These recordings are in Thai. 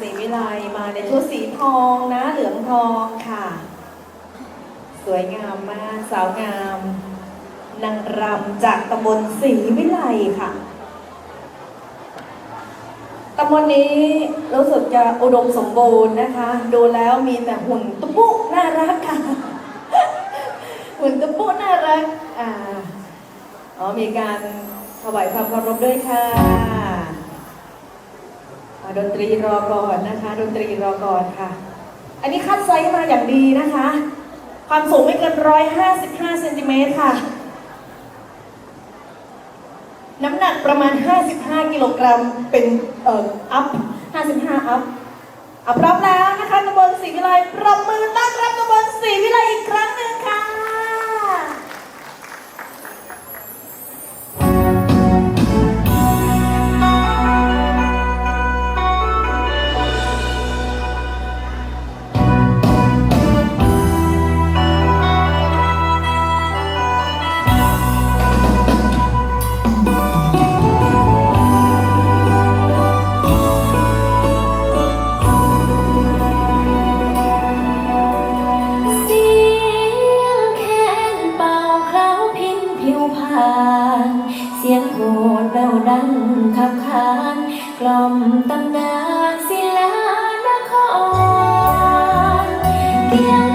ศรีวิไลมาในชุดสีทองนะเหลืองทองค่ะ สวยงามมากสาวงามนางรำจากตำบลศรีวิไลค่ะตำบลนี้รู้สึกจะอุดมสมบูรณ์นะคะ ดูแล้วมีแต่หุ่นตุ๊ปุน่ารักค่ะ หุ่นตุ๊ปุน่ารัก อ่า อ๋อมีการถวายความเคารพด้วยค่ะ ดนตรีรอก่อนนะคะ ดนตรีรอก่อนค่ะ อันนี้คัดไซส์มาอย่างดีนะคะ ความสูงไม่เกิน 155เซนติเมตรค่ะ น้ำหนักประมาณ 55 กิโลกรัมเป็นเอ่ออัพ 55 อัพอัพร้อมแล้วนะคะตำบลศางเสียงโหดแววดังขับขานกล่อมตำนานศิลานครเดียว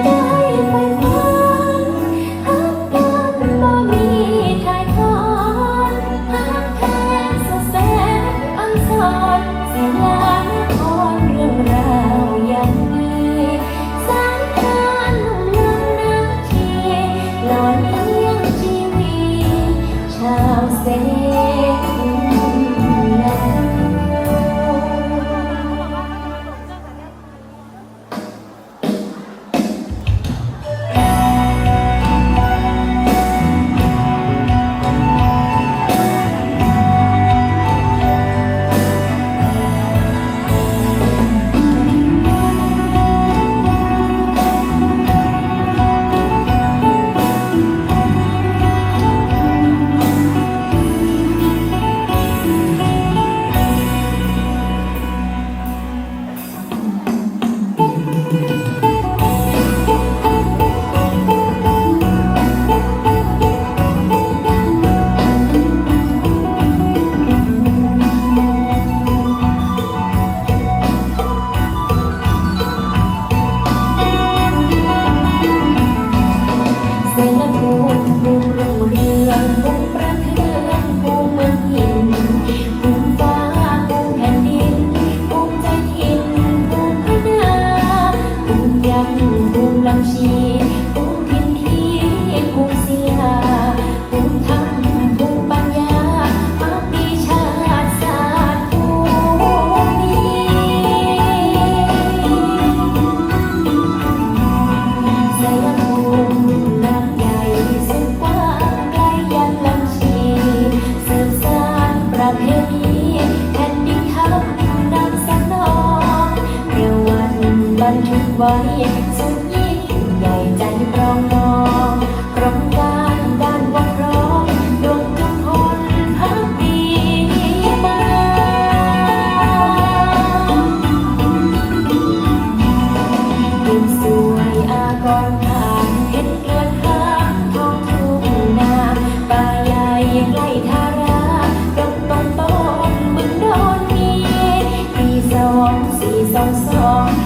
บันทึกไว้สุดยิ่งใหญ่ใจปรองดองกรมการด้านวัดร้องดวงจุมพลพักดีมายิ้มสวยอากรผ่านเห็นเกลือนข้ามท้องทุ่งนาป่าใหญ่ใกล้ทาราดงต้นต้นบึงดอนมีปีสองสี่สองสอง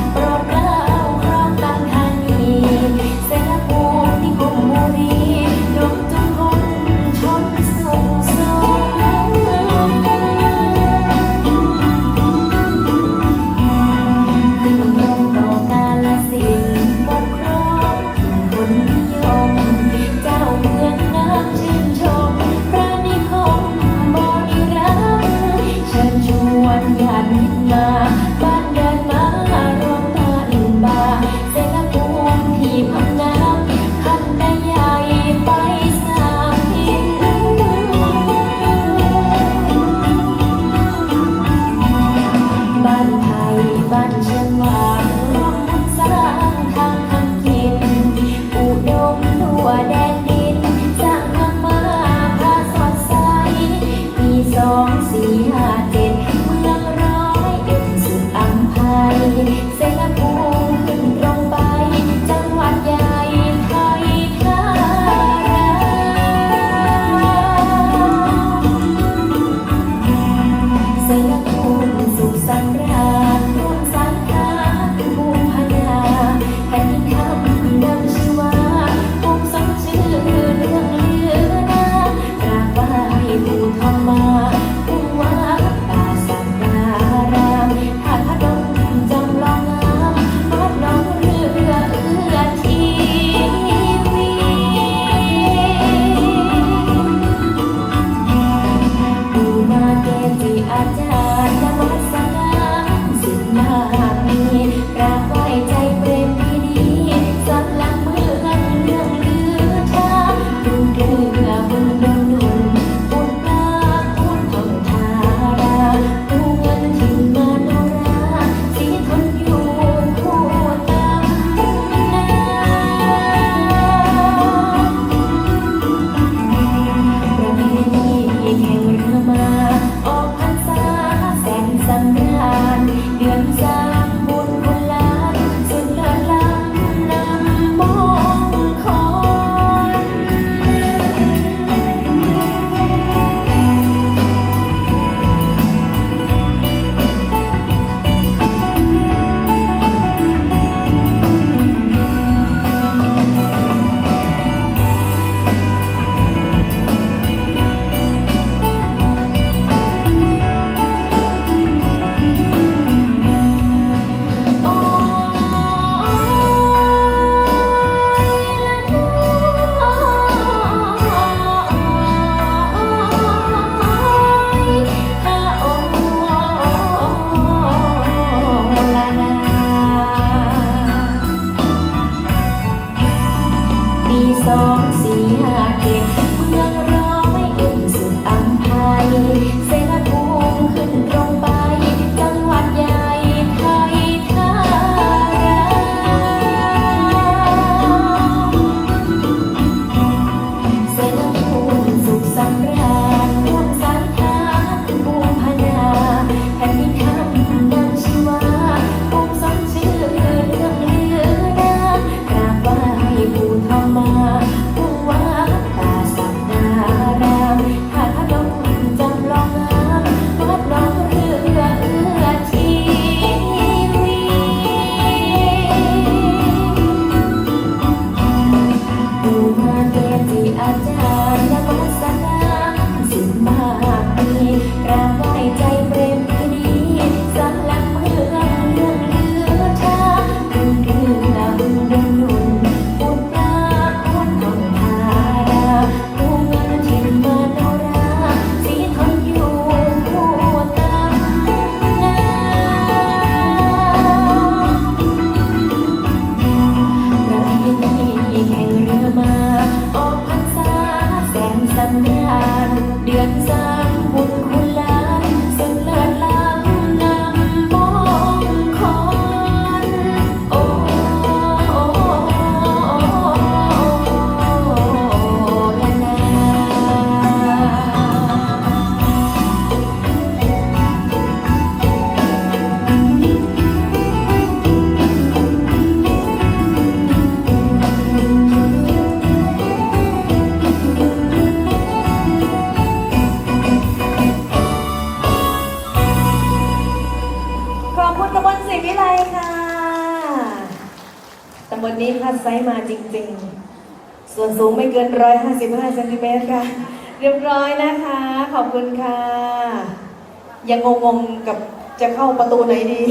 วันนี้คัดไซส์มาจริงๆ ส่วนสูงไม่เกิน 155เซนติเมตรค่ะ เรียบร้อยนะคะ ขอบคุณค่ะ ยังงงๆกับจะเข้าประตูไหนดี